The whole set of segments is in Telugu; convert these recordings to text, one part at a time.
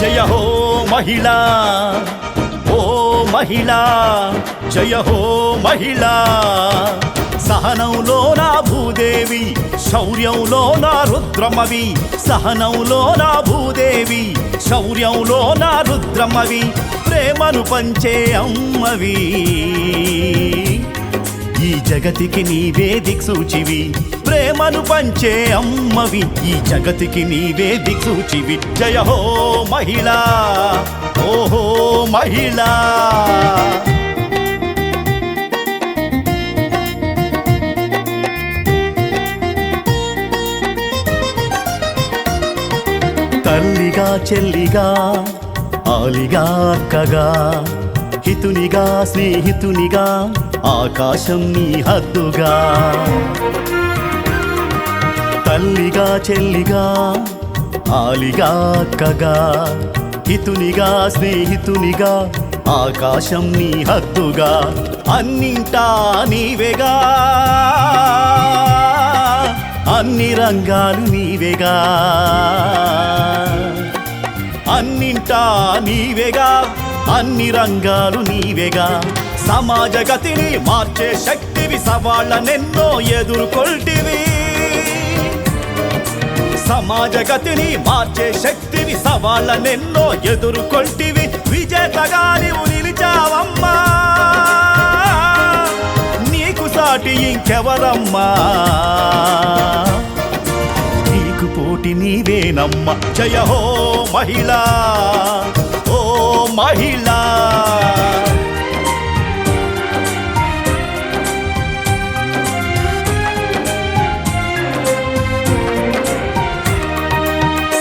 జయ హో మహిళా ఓ మహిళా జయ హో మహిళా. సహనంలో నా భూదేవి శౌర్యంలో నా రుద్రమవి. సహనంలో నా భూదేవి శౌర్యంలో నా రుద్రమవి. ప్రేమను పంచే అమ్మవి. ఈ జగతికి నీవే దిక్సూచివి. ప్రేమను పంచే అమ్మవి. ఈ జగతికి నీవే దిక్సూచివి. జయ హో మహిళ ఓహో మహిళ. తల్లిగా చెల్లిగా ఆలిగా అక్కగా హితునిగా స్నేహితునిగా ఆకాశం నీ హద్దుగా. తల్లిగా చెల్లిగా ఆలిగా అక్కగా హితునిగా స్నేహితునిగా ఆకాశం నీ హద్దుగా అన్నింటా నీవేగా. అన్ని రంగాలు నీవేగా. అన్నింటా నీవేగా అన్ని రంగాలు నీవేగా. సమాజ గతిని మార్చే శక్తివి సవాళ్ళనెన్నో ఎదుర్కొల్టివి. సమాజ గతిని మార్చే శక్తివి సవాళ్ళనెన్నో ఎదుర్కొల్టివి. విజేతగా నీవు నిలిచావమ్మా. నీకు సాటి ఇంకెవరమ్మా? నీకు పోటీ నీవేనమ్మ. జయ హో మహిళా ఓ మహిళా.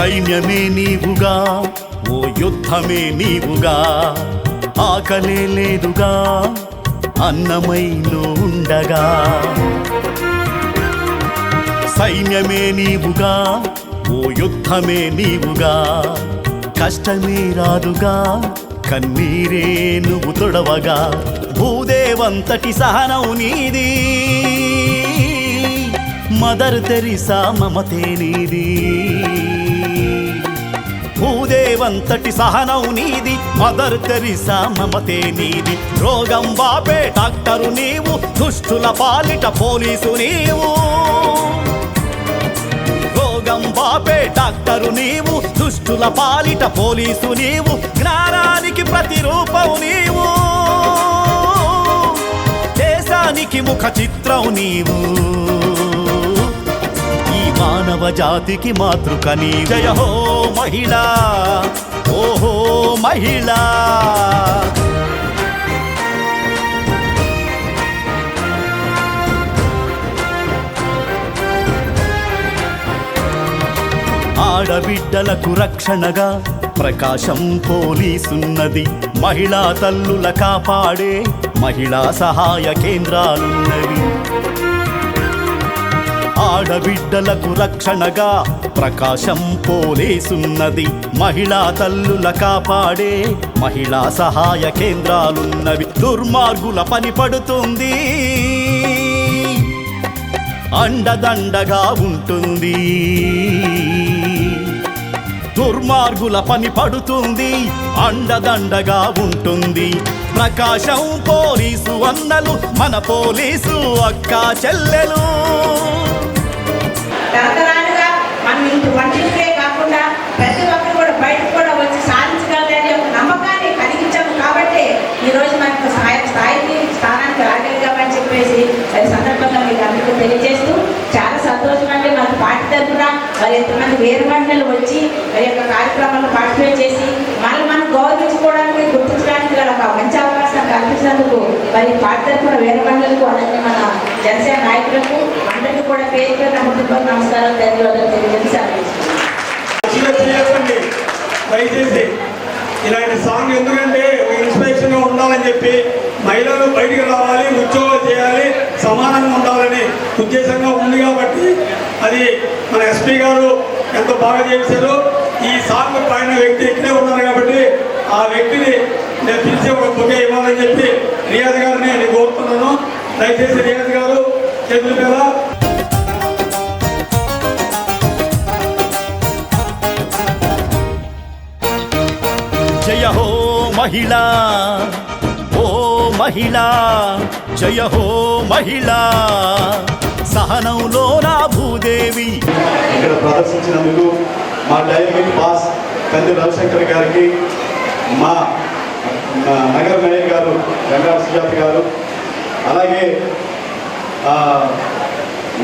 సైన్యమే నీవుగా ఓ యుద్ధమే నీవుగా ఆకలే లేదుగా అన్నమైలో ఉండగా. సైన్యమే నీవుగా ఓ యుద్ధమే నీవుగా కష్టమే రాదుగా కన్నీరే నువ్వు తొడవగా. భూదేవంతటి సహనం నీది మదర్ తెరిసా మమతే నీది. భూదేవంతటి సహనం నీది మదర్ తెరిసా మమతే నీది. రోగం బాపే డాక్టరు నీవు దుష్టుల పాలిట పోలీసు నీవు. రోగం బాపే డాక్టరు నీవు దుష్టుల పాలిట పోలీసు నీవు. జ్ఞానానికి ప్రతిరూపం నీవు. దేశానికి ముఖ చిత్రం నీవు. మానవ జాతికి మాతృక నీ జయ హో మహిళా ఓహో మహిళా. ఆడబిడ్డలకు రక్షణగా ప్రకాశం పోలీసున్నది. మహిళా తల్లుల కాపాడే మహిళా సహాయ కేంద్రాలున్నవి. ఆడబిడ్డలకు రక్షణగా ప్రకాశం పోలీసున్నది. మహిళా తల్లుల కాపాడే మహిళా సహాయ కేంద్రాలున్నవి. దుర్మార్గుల పని పడుతుంది. అండదండగా ఉంటుంది. దుర్మార్గుల పని పడుతుంది. అండదండగా ఉంటుంది. ప్రకాశం పోలీసు అన్నలు మన పోలీసు అక్క చెల్లెలు. తరతరాలుగా మనం ఇంటి వంటింటికే కాకుండా ప్రతి ఒక్కరు కూడా బయటకు కూడా వచ్చి సాధించగలరనే ఒక నమ్మకాన్ని కలిగించాము కాబట్టి ఈ రోజు మనకు స్థాయి స్థాయికి స్థానానికి రాగలిగామని చెప్పేసి మరి సందర్భంగా మీకు అందరికీ తెలియజేస్తూ చాలా సంతోషం అండి మన పార్టీ తరఫున మరి ఎంతమంది వేరు మహిళలు వచ్చి మరి యొక్క కార్యక్రమాల్లో పార్టిసిపేట్ చేసి మనల్ని మనం గౌరవించుకోవడానికి గుర్తించడానికి గల ఒక మంచి అవకాశం కల్పించినందుకు మరి పార్టీ తరఫున వేరు మహిళలకు అలాగే మన జనసేన నాయకులకు అందరికీ కూడా పేరు పేరు నమస్కారాలు ధన్యవాదాలు తెలియజేసి దయచేసి ఇలాంటి సాంగ్ ఎందుకంటే ఇన్స్పిరేషన్గా ఉండాలని చెప్పి మహిళలు బయటికి రావాలి ఉద్యోగాలు చేయాలి సమానంగా ఉండాలని ఉద్దేశంగా ఉంది కాబట్టి అది మన ఎస్పీ గారు ఎంతో బాగా చేశారు. ఈ సాంగ్ పైన వ్యక్తి ఇక్కడే ఉన్నారు కాబట్టి ఆ వ్యక్తిని నేను పిలిచి ఒక బుకే ఇవ్వాలని చెప్పి రియాజ్ గారిని నేను కోరుతున్నాను. దయచేసి రియాజ్ గారు చేతుల మీద మహిళ ఓ మహిళ జయ హో మహిళా సహనంలో నా భూదేవి. ఇక్కడ ప్రదర్శించినందుకు మా డైవింగ్ బాస్ కంది రవిశంకర్ గారికి మా నగర మేయర్ గారు గంగా సుజాత గారు అలాగే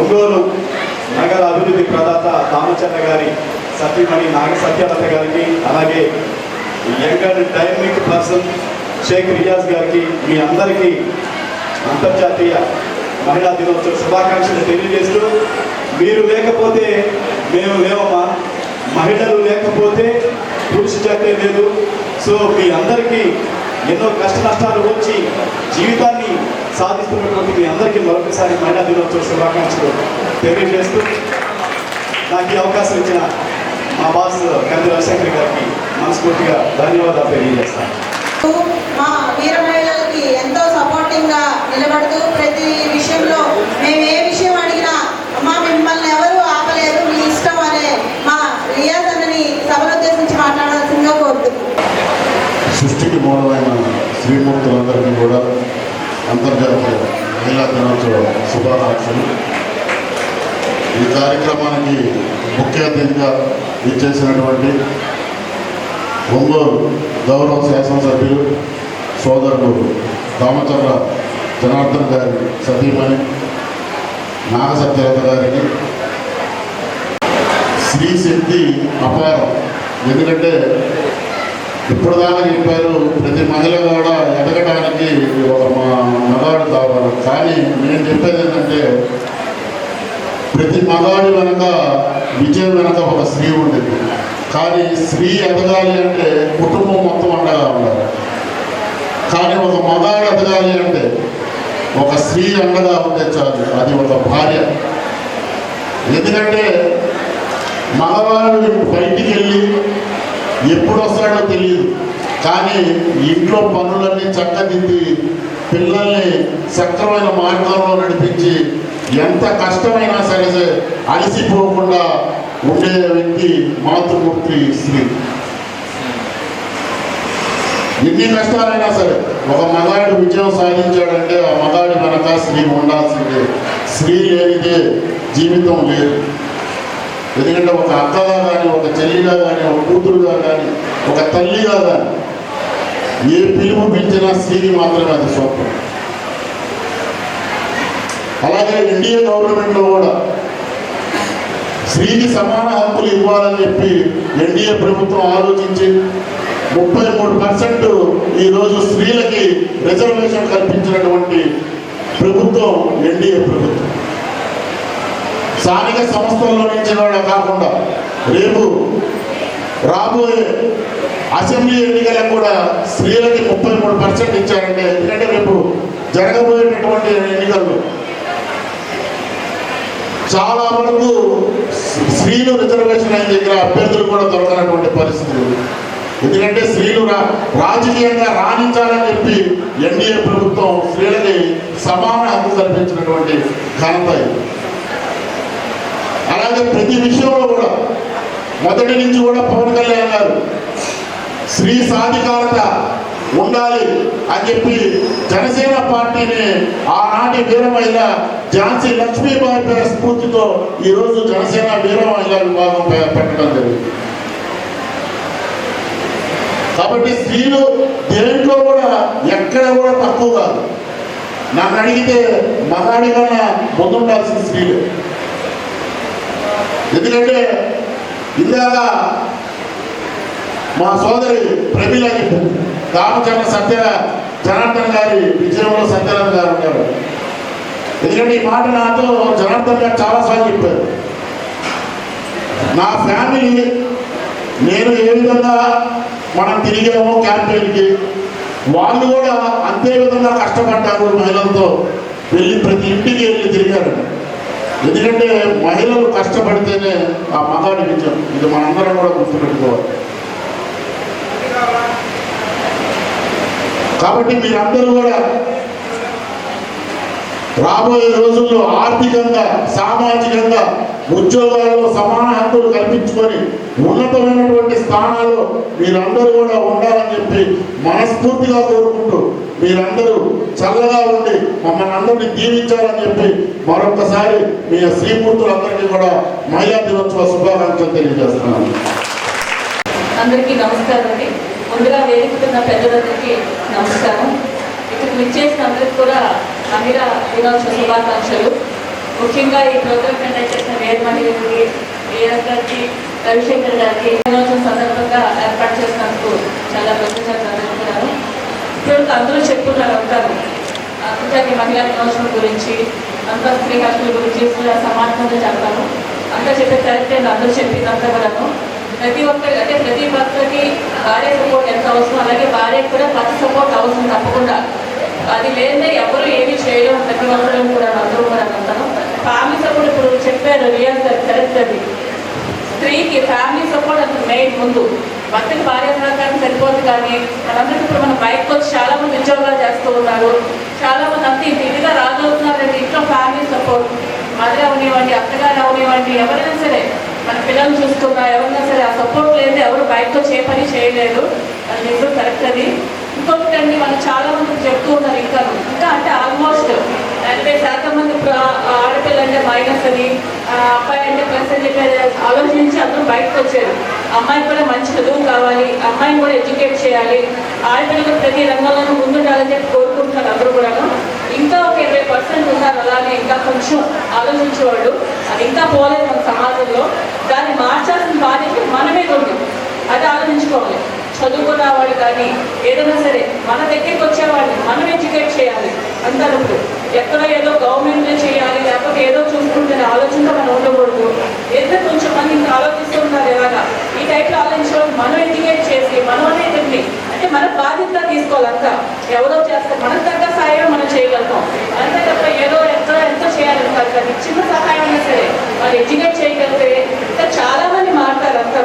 ఒంగోలు నగర అభివృద్ధి ప్రదాత దామచంద్ర గారి సత్యమణి నాగ సత్యలత గారికి అలాగే younger dynamic person Sheikh Riyaz గారికి మీ అందరికీ అంతర్జాతీయ మహిళా దినోత్సవ శుభాకాంక్షలు తెలియజేస్తూ మీరు లేకపోతే మేము లేవమ్మా. మహిళలు లేకపోతే పురుష జాతే లేదు. సో మీ అందరికీ ఎన్నో కష్ట నష్టాలు వచ్చి జీవితాన్ని సాధిస్తున్నటువంటి మీ అందరికీ మరొకసారి మహిళా దినోత్సవ శుభాకాంక్షలు తెలియజేస్తూ నాకు ఈ అవకాశం ఇచ్చిన మా బాస్ కంది రవిశంకర్ గారికి మనస్ఫూర్తిగా ధన్యవాదాలు తెలియజేస్తాను. మా వీర మహిళలకి ఎంతో సపోర్టింగ్గా నిలబడుతూ ప్రతి విషయంలో మేము ఏ విషయం అడిగినా అమ్మా మిమ్మల్ని ఎవరు ఆపలేరు మీ ఇష్టం అనే మా రియాజ్ అన్నని సభను ఉద్దేశించి మాట్లాడాల్సిందిగా కోరుతున్నాను సృష్టికి మూలమైన శ్రీమూర్తులందరికీ కూడా అంతర్జాతీయ మహిళా దినోత్సవ శుభాకాంక్షలు. ఈ కార్యక్రమానికి ముఖ్య అతిథిగా ఇచ్చేసినటువంటి ఒంగోలు గౌరవ శాసనసభ్యులు సోదరుడు రామచంద్ర జనార్దన్ గారి సతీమణి నాగసత్యలత గారికి స్త్రీ శక్తి అపారం. ఎందుకంటే ఇప్పుడు దాకా చెప్పారు ప్రతి మహిళ కూడా ఎదగడానికి ఒక మా మగాడు కావాలి. కానీ నేను చెప్పేది ఏంటంటే ప్రతి మగాడి వెనక విజయం వెనక ఒక స్త్రీ ఉంటుంది. కానీ స్త్రీ ఎదగాలి అంటే కుటుంబం మొత్తం అండగా ఉండాలి. కానీ ఒక మగాడు ఎదగాలి అంటే ఒక స్త్రీ అండగా ఉంటే చాలు అది ఒక భార్య. ఎందుకంటే మగవాడు బయటికి వెళ్ళి ఎప్పుడు వస్తాడో తెలియదు కానీ ఇంట్లో పనులన్నీ చక్కదిద్ది పిల్లల్ని సక్రమైన మార్గంలో నడిపించి ఎంత కష్టమైనా సరే అలసిపోకుండా ఉండే వ్యక్తి మాతృమూర్తి స్త్రీ. ఎన్ని కష్టాలైనా సరే ఒక మగాడు విజయం సాధించాడంటే ఆ మగాడి వెనక స్త్రీ ఉండాల్సిందే. స్త్రీ లేనిదే జీవితం లేదు. ఎందుకంటే ఒక అక్కగా కానీ ఒక చెల్లిగా కానీ ఒక కూతురుగా కానీ ఒక తల్లిగా కానీ ఏ పిలుపు పెంచినా స్త్రీకి మాత్రమే అది స్వప్నం అలాగే ఇండియా గవర్నమెంట్లో కూడా స్త్రీకి సమాన హక్కులు ఇవ్వాలని చెప్పి ఎన్డీఏ ప్రభుత్వం ఆలోచించి ముప్పై మూడు పర్సెంట్ ఈరోజు స్త్రీలకి రిజర్వేషన్ కల్పించినటువంటి ప్రభుత్వం ఎన్డీఏ ప్రభుత్వం. స్థానిక సంస్థల్లో నుంచి కాకుండా రేపు రాబోయే అసెంబ్లీ ఎన్నికలకు కూడా స్త్రీలకి ముప్పై మూడు పర్సెంట్ ఇచ్చారంటే ఎందుకంటే రేపు జరగబోయేటటువంటి ఎన్నికల్లో చాలా వరకు స్త్రీలు రిజర్వేషన్ అయిన దగ్గర అభ్యర్థులు కూడా దొరకనటువంటి పరిస్థితి ఎందుకంటే స్త్రీలు రా రాజకీయంగా రాణించాలని చెప్పి ఎన్డీఏ ప్రభుత్వం స్త్రీలకి సమాన హక్కు కల్పించినటువంటి ఘనత అలాగే ప్రతి విషయంలో కూడా మొదటి నుంచి కూడా పవన్ కళ్యాణ్ గారు స్త్రీ సాధికారత ఉండాలి అని చెప్పి జనసేన పార్టీని ఆనాటి వీర మహిళ ఝాన్సీ లక్ష్మీబాయి పేరు స్ఫూర్తితో ఈరోజు జనసేన వీర మహిళా విభాగం పెట్టడం జరిగింది. కాబట్టి స్త్రీలు దేంట్లో కూడా ఎక్కడ కూడా తక్కువ కాదు. నన్ను అడిగితే మగాడి కన్నా ముందుండాల్సిన స్త్రీలు. ఎందుకంటే ఇందాక మా సోదరి ప్రమీల చెప్పింది రామచంద్ర సత్య జనార్దన్ గారి విజయంలో సత్యనారాయణ గారు ఉన్నారు. ఎందుకంటే ఈ మాట నాతో జనార్దన్ గారు చాలాసార్లు చెప్పారు. నా ఫ్యామిలీ నేను ఏ విధంగా మనం తిరిగామో క్యాంపెయిన్కి వాళ్ళు కూడా అంతే విధంగా కష్టపడ్డారు మహిళలతో వెళ్ళి ప్రతి ఇంటికి వెళ్ళి తిరిగారు. ఎందుకంటే మహిళలు కష్టపడితేనే ఆ మగాడి విజయం. ఇది మనందరం కూడా గుర్తుపెట్టుకోవాలి. కాబట్టి మీరందరూ కూడా రాబోయే రోజుల్లో ఆర్థికంగా సామాజికంగా ఉద్యోగాల్లో సమాన హక్కులు కల్పించుకొని ఉన్నతమైనటువంటి స్థానాల్లో మీరందరూ కూడా ఉండాలని చెప్పి మనస్ఫూర్తిగా కోరుకుంటూ మీరందరూ చల్లగా ఉండి మమ్మల్ని అందరినీ దీవించాలని చెప్పి మరొకసారి మీ శ్రీమూర్తులందరికీ కూడా మహిళా దినోత్సవ శుభాకాంక్షలు తెలియజేస్తున్నాను. అందరికీ నమస్కారం అండి. ముందుగా వేదికతున్న పెద్దలందరికీ నమస్కారం. ఇక్కడికి విచ్చేసిన అందరికీ కూడా మహిళా దినోత్సవ శుభాకాంక్షలు. ముఖ్యంగా ఈ ప్రోగ్రామ్ కండక్ట్ చేసిన వేర్మణి గారికి ఏఆర్ గారికి రవిశంకర్ గారికి దినోత్సవం సందర్భంగా ఏర్పాటు చేసినందుకు చాలా కృతజ్ఞతలు ఇప్పుడు అందరూ చెప్పుకున్నారు అంటారు. అంతర్జాతీయ మహిళా దినోత్సవం గురించి అంత స్త్రీ హక్కుల గురించి సమానంగా చెప్పాను అంతా చెప్పే కరెక్టే అందరూ చెప్పింది అంతా కూడాను. ప్రతి ఒక్కరికి అంటే ప్రతి భక్తులకి భార్య సపోర్ట్ ఎంత అవసరం అలాగే భార్యకు కూడా భర్త సపోర్ట్ అవసరం తప్పకుండా. అది లేదే ఎవరు ఏమీ చేయలేము ప్రతి ఒక్కరు కూడా అందరూ కూడా అంటాను ఫ్యామిలీ సపోర్ట్ ఇప్పుడు చెప్పారు రియల్ కరెక్ట్ అది. స్త్రీకి ఫ్యామిలీ సపోర్ట్ అంత మెయిన్ ముందు. భర్తకి భార్య సహకారం సరిపోదు కానీ మనందరికీ ఇప్పుడు మన బయటకు వచ్చి చాలా మంది ఉద్యోగాలు చేస్తూ ఉన్నారు. చాలా మంది అంత ఇదిగా రాగలుగుతున్నారంటే ఇంట్లో ఫ్యామిలీ సపోర్ట్ మదర్ అవనివ్వండి అత్తగారు అవనివ్వండి ఎవరైనా సరే మన పిల్లల్ని చూసుకున్నా ఎవరైనా సరే ఆ సపోర్ట్ లేదు ఎవరు బయటతో చే పని చేయలేదు. అది నిజం కరెక్ట్ అది. ఇంకొకటి అండి మనం చాలా మంది చెప్తూ ఉన్నారు ఇంకా. ఇంకా అంటే ఆల్మోస్ట్ ఎనభై శాతం మంది ఇప్పుడు ఆడపిల్ల అంటే మైనస్ అని అబ్బాయి అంటే ప్లస్ అని చెప్పి ఆలోచించి అందరూ బయటకు వచ్చారు. అమ్మాయి కూడా మంచి చదువు కావాలి అమ్మాయిని కూడా ఎడ్యుకేట్ చేయాలి. ఆడపిల్లలు ప్రతి రంగంలోనూ ముందుండాలని చెప్పి కోరుకుంటున్నారు అందరూ కూడా ఇంకా ఒక ఇరవై పర్సెంట్ ఉన్నారు అలానే ఇంకా కొంచెం ఆలోచించేవాళ్ళు. అది ఇంకా పోలేదు మన సమాజంలో. దాన్ని మార్చాల్సిన బాధ్యత మనమే ఉంది. అది ఆలోచించుకోవాలి. చదువుకున్నవాడు కానీ ఏదైనా సరే మన దగ్గరికి వచ్చేవాడిని మనం ఎడ్యుకేట్ చేయాలి. అంటారు ఎక్కడో ఏదో గవర్నమెంట్ చేయాలి లేకపోతే ఏదో చూసుకుంటే ఆలోచనతో మనం ఉండకూడదు. ఏదో కొంచెం మంది ఇంకా ఆలోచిస్తున్నారు ఎలాగా? ఈ టైప్లో ఆలోచించడం మనం ఎడ్యుకేట్ చేసి మనం అనేది అంటే మన బాధ్యత తీసుకోవాలంత ఎవరో చేస్తారు మనకు తగ్గ సహాయం మనం చేయగలుగుతాం. అంతే తప్ప ఏదో ఎంతో ఎంతో చేయాలంటారు కానీ చిన్న సహాయం అయినా సరే వాళ్ళు ఎడ్యుకేట్ చేయగలిగితే ఇంకా చాలా మంది మారుతారు అంతా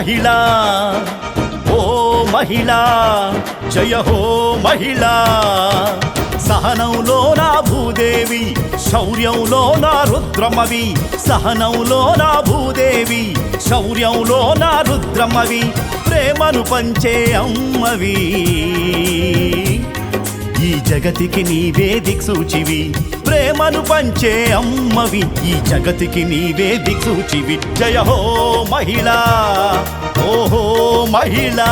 మహిళా ఓ మహిళా జయ హో మహిళా. సహనంలో నా భూదేవి శౌర్యంలో నా రుద్రమవి. సహనంలో నా భూదేవి శౌర్యంలో నా రుద్రమవి. ప్రేమను పంచే అమ్మవి. ఈ జగతికి నీవే దిక్సూచివి. ప్రేమను పంచే అమ్మవి. ఈ జగతికి నీవే దిక్సూచి విజయ హో మహిళ. ఓహో మహిళ.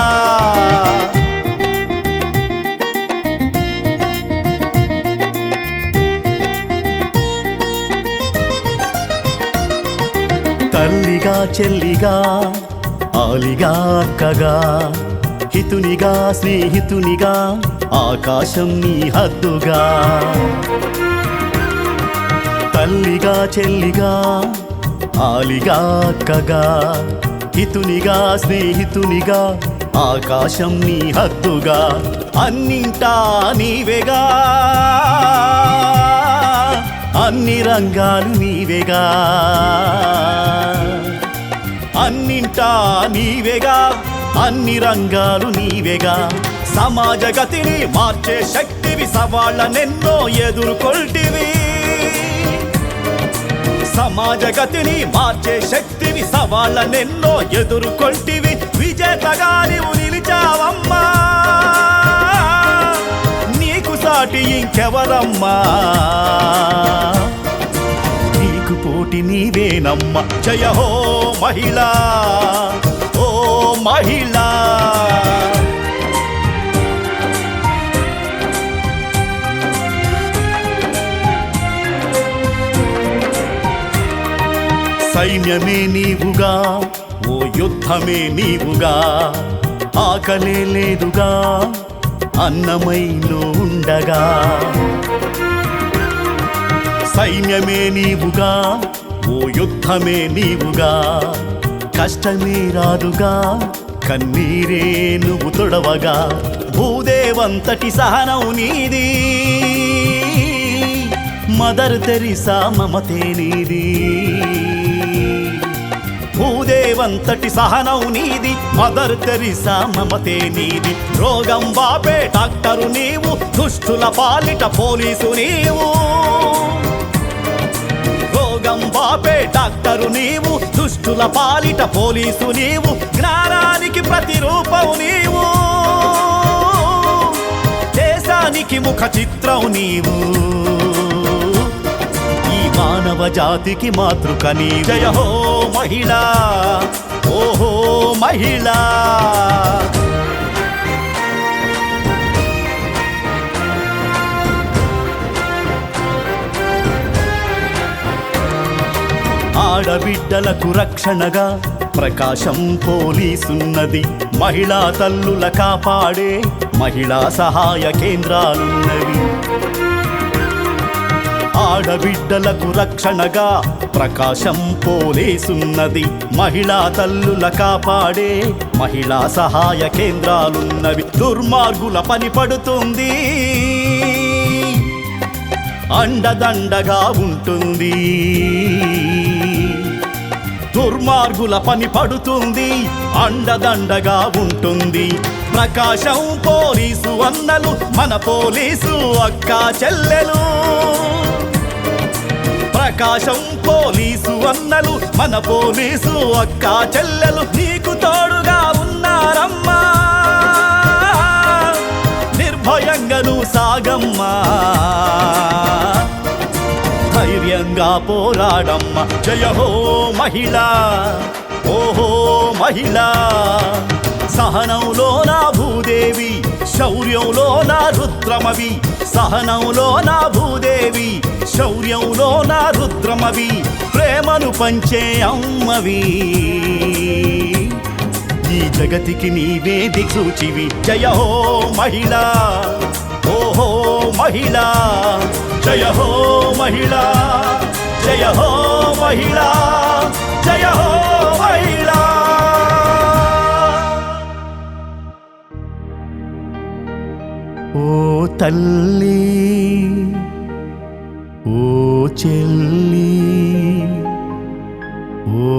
తల్లిగా చెల్లిగా ఆలిగా అక్కగా హితునిగా స్నేహితునిగా ఆకాశం నీ హద్దుగా. తల్లిగా చెల్లిగా ఆలిగా అక్కగా హితునిగా స్నేహితునిగా ఆకాశం నీ హద్దుగా అన్నింటా నీవేగా అన్ని రంగాలు నీవేగా అన్నింటా నీవేగా అన్ని రంగాలు నీవేగా సమాజ గతిని మార్చే శక్తివి సవాళ్ళనెన్నో ఎదుర్కొల్టివి. సమాజ గతిని మార్చే శక్తివి సవాళ్ళనెన్నో ఎదుర్కొంటివి. విజేతగా నీవు నిలిచావమ్మా. నీకు సాటి ఇంకెవరమ్మా? నీకు పోటీ నీవేనమ్మ. జయ హో మహిళా ఓ మహిళా. సైన్యమే నీవుగా ఓ యుద్ధమే నీవుగా ఆకలే లేదుగా అన్నమైలో ఉండగా. సైన్యమే నీవుగా ఓ యుద్ధమే నీవుగా కష్టమే రాదుగా కన్నీరే నువ్వు తొడవగా. భూదేవంతటి సహనం నీది మదర్ తెరిసా మమతే నీది. అంతటి సహనం నీది. మదర్ తెరిసా మమతే నీది. రోగం బాపే డాక్టరు నీవు. దుష్టుల పాలిట పోలీసు నీవు. రోగం బాపే డాక్టరు నీవు. దుష్టుల పాలిట పోలీసు నీవు. జ్ఞానానికి ప్రతిరూపం నీవు. దేశానికి ముఖ చిత్రం నీవు. మానవ జాతికి మాతృక నీ జయ హో మహిళా ఓహో మహిళా. ఆడబిడ్డలకు రక్షణగా ప్రకాశం పోలీసున్నది. మహిళా తల్లుల కాపాడే మహిళా సహాయ కేంద్రాలున్నవి. ఆడబిడ్డలకు రక్షణగా ప్రకాశం పోలీసున్నది. మహిళా తల్లుల కాపాడే మహిళా సహాయ కేంద్రాలున్నవి. దుర్మార్గుల పని పడుతుంది. అండదండగా ఉంటుంది. దుర్మార్గుల పని పడుతుంది. అండదండగా ఉంటుంది. ప్రకాశం పోలీసు అన్నలు మన పోలీసు అక్క చెల్లెలు. ప్రకాశం పోలీసు అన్నలు మన పోలీసు అక్క చెల్లెలు నీకు తోడుగా ఉన్నారమ్మా. నిర్భయంగా నువ్వు సాగమ్మా. ధైర్యంగా పోరాడమ్మ. జయ హో మహిళా. ఓహో మహిళ సహనంలో నా భూదేవి శౌర్యంలో నా రుద్రమవి సహనంలో నా భూదేవి శౌర్యంలో నా రుద్రమవి ప్రేమను పంచే అమ్మవి. ఈ జగతికి నీవే దిక్సూచివి. జయ హో మహిళ ఓహో మహిళ జయ హో మహిళ జయ హో మహిళా. జయ హో మహిళా ఓ తల్లి ఓ చెల్లి ఓ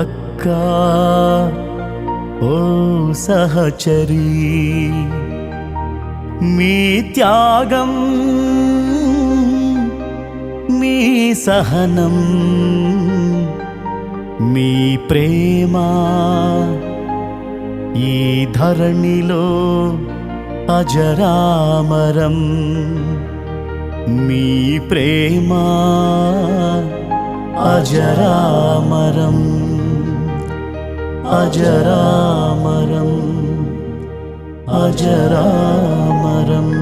అక్క ఓ సహచరి. మీ త్యాగం మీ సహనం మీ ప్రేమ ఈ ధరణిలో అజరామరం. మీ ప్రేమ అజరామరం అజరామరం అజరామరం.